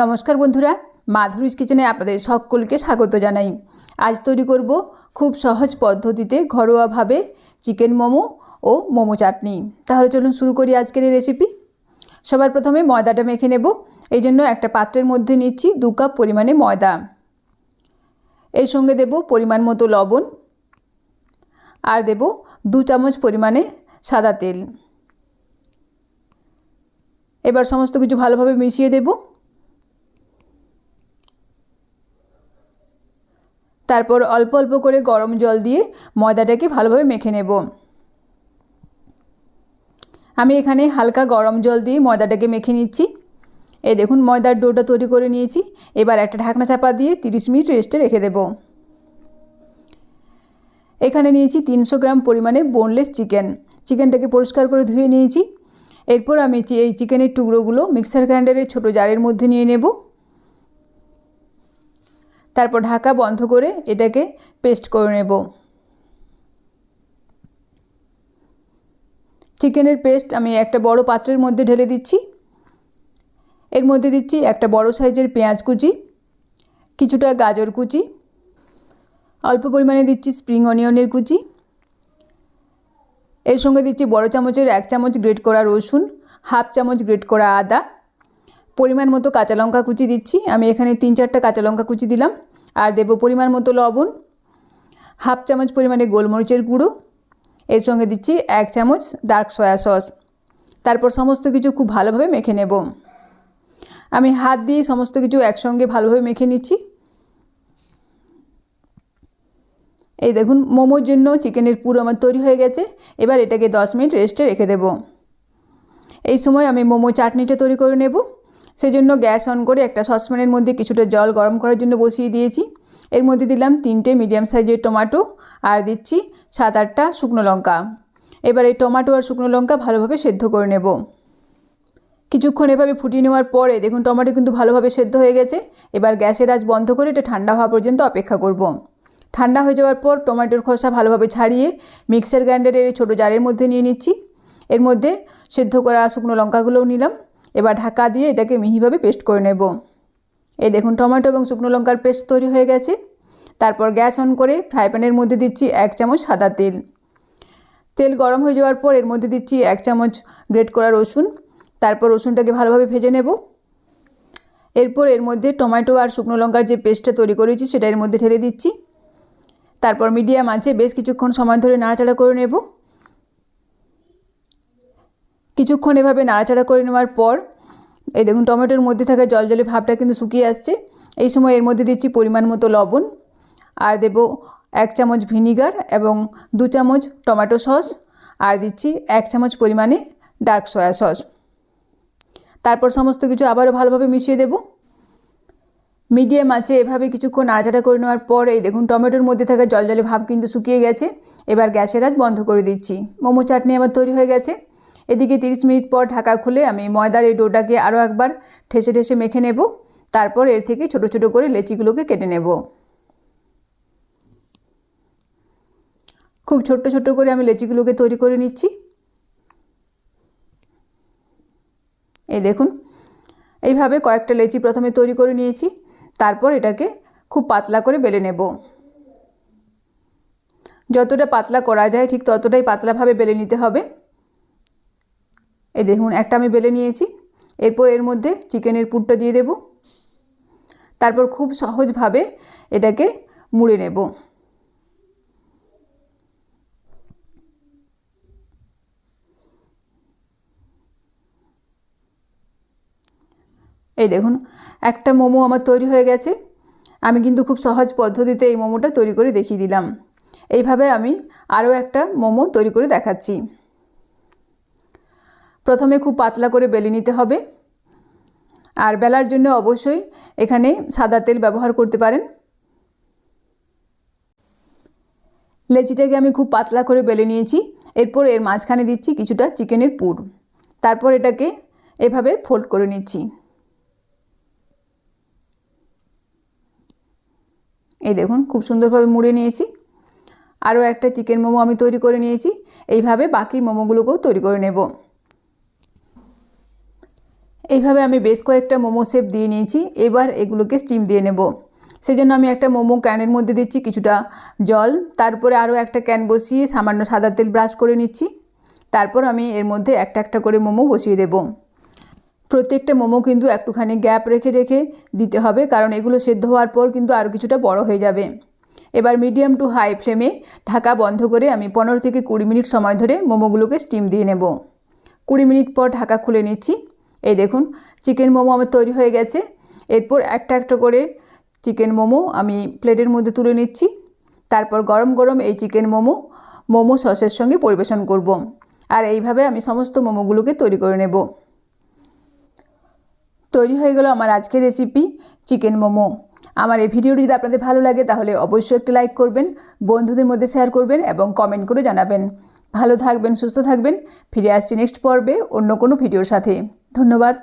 নমস্কার বন্ধুরা, মাধুরীস কিচেনে আপনাদের সকলকে স্বাগত জানাই। আজ তৈরি করব খুব সহজ পদ্ধতিতে ঘরোয়াভাবে চিকেন মোমো ও মোমো চাটনি। তাহলে চলুন শুরু করি আজকের এই রেসিপি সবার প্রথমে ময়দাটা মেখে নেব। এই জন্য একটা পাত্রের মধ্যে নিচ্ছি দু কাপ পরিমাণে ময়দা। এর সঙ্গে দেব পরিমাণ মতো লবণ। আর দেব দু চামচ পরিমাণে সাদা তেল। এবার সমস্ত কিছু ভালোভাবে মিশিয়ে দেবো। তারপর অল্প অল্প করে গরম জল দিয়ে ময়দাটাকে ভালোভাবে মেখে নেব। আমি এখানে হালকা গরম জল দিয়ে ময়দাটাকে মেখে নিচ্ছি। এ দেখুন, ময়দার ডোটা তৈরি করে নিয়েছি। এবার একটা ঢাকনা চাপা দিয়ে তিরিশ মিনিট রেস্টে রেখে দেব। এখানে নিয়েছি তিনশো গ্রাম পরিমাণে বোনলেস চিকেন। চিকেনটাকে পরিষ্কার করে ধুয়ে নিয়েছি। এরপর আমি এই চিকেনের টুকরোগুলো মিক্সার গ্রাইন্ডারের ছোটো জারের মধ্যে নিয়ে নেব। তারপর ঢাকা বন্ধ করে এটাকে পেস্ট করে নেব। চিকেনের পেস্ট আমি একটা বড় পাত্রের মধ্যে ঢেলে দিচ্ছি। এর মধ্যে দিচ্ছি একটা বড় সাইজের পেঁয়াজ কুচি, কিছুটা গাজর কুচি, অল্প পরিমাণে দিচ্ছি স্প্রিং অনিয়নের কুচি, এর সঙ্গে দিচ্ছি বড় চামচের এক চামচ গ্রেট করা রসুন হাফ চামচ গ্রেট করা আদা পরিমাণ মতো কাঁচা লঙ্কা কুচি দিচ্ছি। আমি এখানে তিন চারটা কাঁচা লঙ্কা কুচি দিলাম। আর দেব পরিমাণ মতো লবণ, হাফ চামচ পরিমাণে গোলমরিচের গুঁড়ো। এর সঙ্গে দিচ্ছি এক চামচ ডার্ক সয়া সস। তারপর সমস্ত কিছু খুব ভালোভাবে মেখে নেব। আমি হাত দিয়ে সমস্ত কিছু একসঙ্গে ভালোভাবে মেখে নিচ্ছি। এই দেখুন, মোমোর জন্য চিকেনের পুরো আমার তৈরি হয়ে গেছে। এবার এটাকে দশ মিনিট রেস্টে রেখে দেব। এই সময় আমি মোমো চাটনিটা তৈরি করে নেব। সেজন্য গ্যাস অন করে একটা সসপ্যানের মধ্যে কিছুটা জল গরম করার জন্য বসিয়ে দিয়েছি। এর মধ্যে দিলাম তিনটে মিডিয়াম সাইজের টমাটো আর দিচ্ছি সাত আটটা শুকনো লঙ্কা। এবার এই টমাটো আর শুকনো লঙ্কা ভালোভাবে সেদ্ধ করে নেব। কিছুক্ষণ এভাবে ফুটিয়ে নেওয়ার পরে দেখুন টমেটো কিন্তু ভালোভাবে সেদ্ধ হয়ে গেছে। এবার গ্যাসের আজ বন্ধ করে এটা ঠান্ডা হওয়া পর্যন্ত অপেক্ষা করব। ঠান্ডা হয়ে যাওয়ার পর টমেটোর খোসা ভালোভাবে ছাড়িয়ে মিক্সার গ্রাইন্ডারের এই ছোটো জারের মধ্যে নিয়ে নিচ্ছি। এর মধ্যে সেদ্ধ করা শুকনো লঙ্কাগুলোও নিলাম। এবার ঢাকা দিয়ে এটাকে মিহিভাবে পেস্ট করে নেব। এই দেখুন, টমেটো এবং শুকনো লঙ্কার পেস্ট তৈরি হয়ে গেছে। তারপর গ্যাস অন করে ফ্রাই প্যানের মধ্যে দিচ্ছি এক চামচ সাদা তেল। তেল গরম হয়ে যাওয়ার পর এর মধ্যে দিচ্ছি এক চামচ গ্রেট করা রসুন। তারপর রসুনটাকে ভালোভাবে ভেজে নেব। এরপর এর মধ্যে টমেটো আর শুকনো লঙ্কার যে পেস্টটা তৈরি করেছি, সেটা এর মধ্যে ঢেলে দিচ্ছি। তারপর মিডিয়াম আছে বেশ কিছুক্ষণ সময় ধরে নাড়াচাড়া করে নেব। কিছুক্ষণ এভাবে নাড়াচাড়া করে নেওয়ার পর, এই দেখুন, টমেটোর মধ্যে থাকা জল জলে ভাবটা কিন্তু শুকিয়ে আসছে। এই সময় এর মধ্যে দিচ্ছি পরিমাণ মতো লবণ আর দেব এক চামচ ভিনিগার এবং দু চামচ টমেটো সস আর দিচ্ছি এক চামচ পরিমাণে ডার্ক সয়া সস। তারপর সমস্ত কিছু আবারও ভালোভাবে মিশিয়ে দেব। মিডিয়াম আছে এভাবে কিছুক্ষণ নাড়াচাড়া করে নেওয়ার পর, এই দেখুন, টমেটোর মধ্যে থাকা জল জলে ভাব কিন্তু শুকিয়ে গেছে। এবার গ্যাসের আজ বন্ধ করে দিচ্ছি। মোমো চাটনি আমার তৈরি হয়ে গেছে। এদিকে 30 মিনিট পর ঢাকা খুলে আমি ময়দার এই ডোটাকে আরও একবার ঠেসে ঠেসে মেখে নেব। তারপর এর থেকে ছোট ছোট করে লেচিগুলোকে কেটে নেব। খুব ছোট্ট ছোট্ট করে আমি লেচিগুলোকে তৈরি করে নিচ্ছি। এই দেখুন, এইভাবে কয়েকটা লেচি প্রথমে তৈরি করে নিয়েছি। তারপর এটাকে খুব পাতলা করে বেলে নেব। যতটা পাতলা করা যায় ঠিক ততটাই পাতলাভাবে বেলে নিতে হবে। এই দেখুন, একটা আমি বেলে নিয়েছি। এরপর এর মধ্যে চিকেনের পুরটা দিয়ে দেব। তারপর খুব সহজভাবে এটাকে মুড়ে নেব। এই দেখুন, একটা মোমো আমার তৈরি হয়ে গেছে। আমি কিন্তু খুব সহজ পদ্ধতিতে এই মোমোটা তৈরি করে দেখিয়ে দিলাম। এইভাবে আমি আরও একটা মোমো তৈরি করে দেখাচ্ছি। প্রথমে খুব পাতলা করে বেলে নিতে হবে। আর বেলার জন্য অবশ্যই এখানে সাদা তেল ব্যবহার করতে পারেন। লেচিটাকে আমি খুব পাতলা করে বেলে নিয়েছি। এরপর এর মাঝখানে দিচ্ছি কিছুটা চিকেনের পুর। তারপর এটাকে এভাবে ফোল্ড করে নিচ্ছি। এই দেখুন, খুব সুন্দরভাবে মুড়ে নিয়েছি। আরও একটা চিকেন মোমো আমি তৈরি করে নিয়েছি। এইভাবে বাকি মোমোগুলোকেও তৈরি করে নেব। এইভাবে আমি বেশ কয়েকটা মোমো শেপ দিয়ে নিয়েছি, এবার এগুলোকে স্টিম দিয়ে নেব। সেজন্য আমি একটা মোমো ক্যানের মধ্যে দিচ্ছি কিছুটা জল, তারপরে আরও একটা ক্যান বসিয়ে সামান্য সাদা তেল ব্রাশ করে নিচ্ছি। তারপর আমি এর মধ্যে একটা একটা করে মোমো বসিয়ে দেব। প্রত্যেকটা মোমো কিন্তু একটুখানি গ্যাপ রেখে রেখে দিতে হবে, কারণ এগুলো সেদ্ধ হওয়ার পর কিন্তু আরও কিছুটা বড় হয়ে যাবে। এবার মিডিয়াম টু হাই ফ্লেমে ঢাকা বন্ধ করে আমি পনেরো থেকে কুড়ি মিনিট সময় ধরে মোমোগুলোকে স্টিম দিয়ে নেব। কুড়ি মিনিট পর ঢাকা খুলে নিচ্ছি। এই দেখুন চিকেন মোমো আমার তৈরি হয়ে গেছে। এরপর একটা একটা করে চিকেন মোমো আমি প্লেটের মধ্যে তুলে নিচ্ছি। তারপর গরম গরম এই চিকেন মোমো মোমো সসের সঙ্গে পরিবেশন করব। আর এইভাবে আমি সমস্ত মোমোগুলোকে তৈরি করে নেব। তৈরি হয়ে গেল আমার আজকের রেসিপি চিকেন মোমো। আমার এই ভিডিওটি যদি আপনাদের ভালো লাগে তাহলে অবশ্যই একটি লাইক করবেন, বন্ধুদের মধ্যে শেয়ার করবেন এবং কমেন্ট করে জানাবেন। ভালো থাকবেন সুস্থ থাকবেন। ফিরে আসছি নেক্সট পর্বে অন্য কোনো ভিডিওর সাথে। ধন্যবাদ।